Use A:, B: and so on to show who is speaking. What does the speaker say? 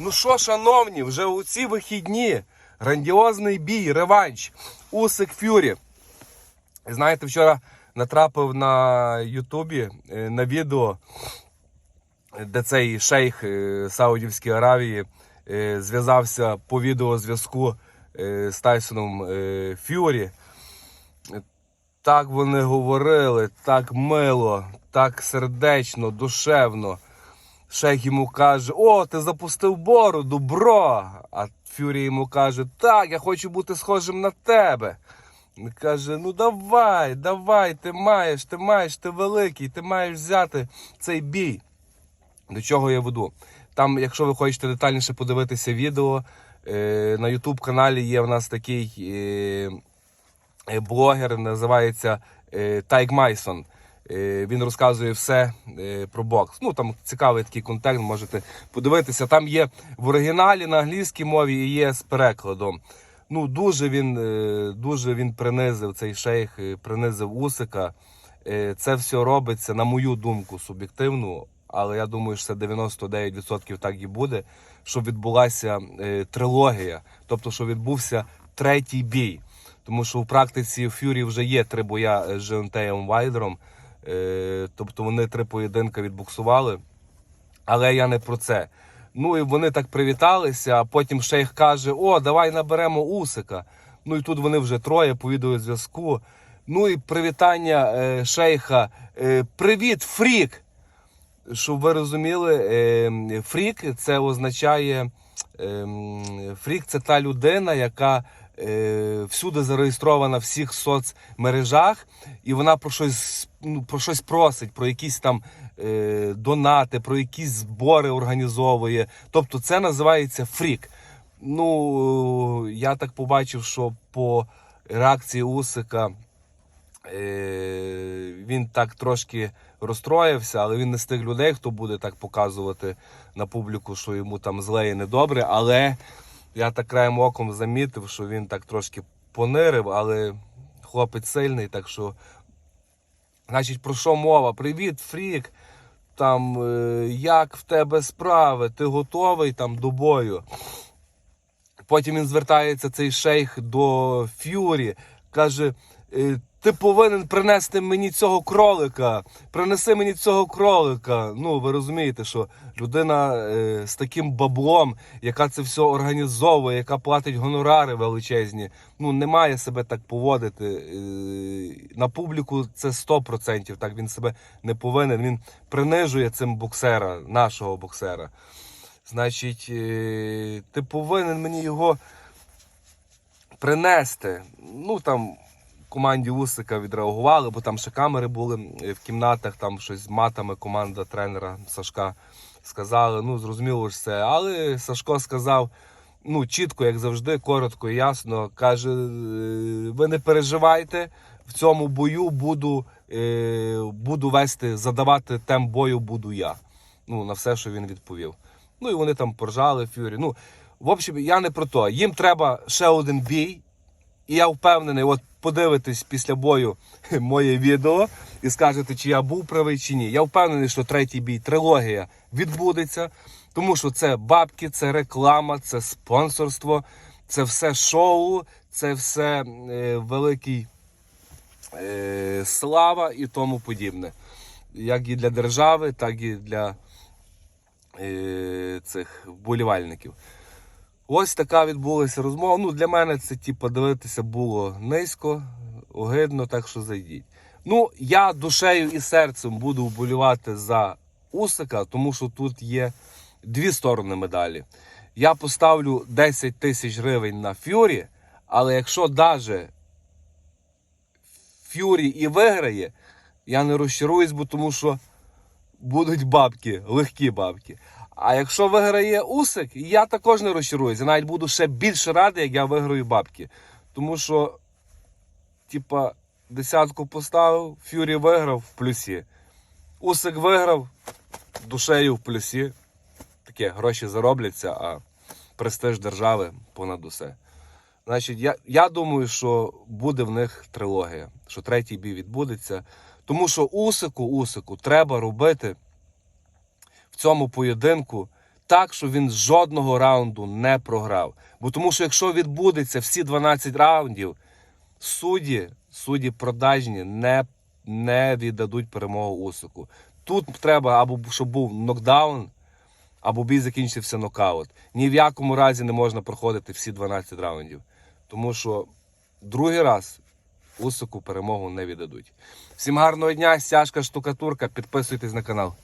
A: Ну що, шановні, вже у ці вихідні грандіозний бій, реванш. Усик Фюрі. Знаєте, вчора натрапив на Ютубі е, на відео, де цей шейх е, Саудівської Аравії е, зв'язався по відеозв'язку з Тайсоном Фюрі. Так вони говорили, так мило, так сердечно, душевно. Шейх йому каже: О, ти запустив бороду, бро. А Фюрі йому каже: Так, я хочу бути схожим на тебе. Він каже: Ну давай, давай, ти маєш, ти маєш, ти великий, ти маєш взяти цей бій. До чого я веду? Там, якщо ви хочете детальніше подивитися відео, е, на YouTube каналі є в нас такий е, е, блогер, називається Тайк Майсон. Е, Він розказує все е, про бокс. Ну там цікавий такий контент, можете подивитися. Там є в оригіналі на англійській мові і є з перекладом. Ну дуже він е, дуже він принизив цей шейх, принизив Усика. Це все робиться, на мою думку, суб'єктивну, але я думаю, що це 99% так і буде, щоб відбулася трилогія, тобто, що відбувся третій бій. Тому що в практиці Фюрі вже є три боя з Жентеєм Вайдером. Е, тобто вони три поєдинка відбуксували. Але я не про це. Ну і вони так привіталися, а потім шейх каже: О, давай наберемо Усика. Ну і тут вони вже троє по відеозв'язку. Ну і привітання е, шейха. Е, Привіт, фрік! Щоб ви розуміли, е, фрік це означає. е, Фрік це та людина, яка е, всюди зареєстрована в всіх соцмережах, і вона про щось, ну, про щось просить, про якісь там е, донати, про якісь збори організовує. Тобто це називається фрік. Ну, я так побачив, що по реакції Усика е, він так трошки розстроївся, але він не з тих людей, хто буде так показувати на публіку, що йому там зле і недобре. Але я так краєм оком замітив, що він так трошки понирив, але хлопець сильний, так що. Значить, про що мова? Привіт, Фрік. Там, е, як в тебе справи? Ти готовий там до бою? Потім він звертається цей шейх до Ф'юрі, каже: «Е, ти повинен принести мені цього кролика. Принеси мені цього кролика. Ну, ви розумієте, що людина е, з таким баблом, яка це все організовує, яка платить гонорари величезні, ну не має себе так поводити. Е, на публіку це 100%. Так він себе не повинен. Він принижує цим боксера, нашого боксера. Значить, е, ти повинен мені його принести. Ну там команді Усика відреагували, бо там ще камери були в кімнатах, там щось з матами команда тренера Сашка сказали. Ну, зрозуміло ж це. Але Сашко сказав. Ну, чітко, як завжди, коротко і ясно. Каже: «Е, ви не переживайте, в цьому бою буду, е, буду вести, задавати темп бою буду я. Ну, на все, що він відповів. Ну і вони там поржали Фюрі. Ну, в общем, я не про то. Їм треба ще один бій. І я впевнений, от подивитесь після бою моє відео і скажете, чи я був правий, чи ні. Я впевнений, що третій бій, трилогія відбудеться, тому що це бабки, це реклама, це спонсорство, це все шоу, це все е, великий е, слава і тому подібне. Як і для держави, так і для е, цих вболівальників. Ось така відбулася розмова. Ну, для мене це, типу, дивитися було низько, огидно, так що зайдіть. Ну, я душею і серцем буду вболівати за Усика, тому що тут є дві сторони медалі. Я поставлю 10 тисяч гривень на Фюрі, але якщо даже Фюрі і виграє, я не розчаруюсь, бо тому що будуть бабки, легкі бабки. А якщо виграє Усик, я також не розчаруюся. Навіть буду ще більше радий, як я виграю бабки. Тому що, типа, десятку поставив, Фюрі виграв в плюсі. Усик виграв, душею в плюсі. Таке гроші заробляться, а престиж держави понад усе. Значить, я, я думаю, що буде в них трилогія, що третій бій відбудеться. Тому що Усику, Усику треба робити цьому поєдинку так, щоб він жодного раунду не програв. Бо тому що якщо відбудеться всі 12 раундів, судді, судді продажні не, не віддадуть перемогу Усику. Тут треба або щоб був нокдаун, або бій закінчився нокаут. Ні в якому разі не можна проходити всі 12 раундів. Тому що другий раз Усику перемогу не віддадуть. Всім гарного дня, стяжка штукатурка. Підписуйтесь на канал.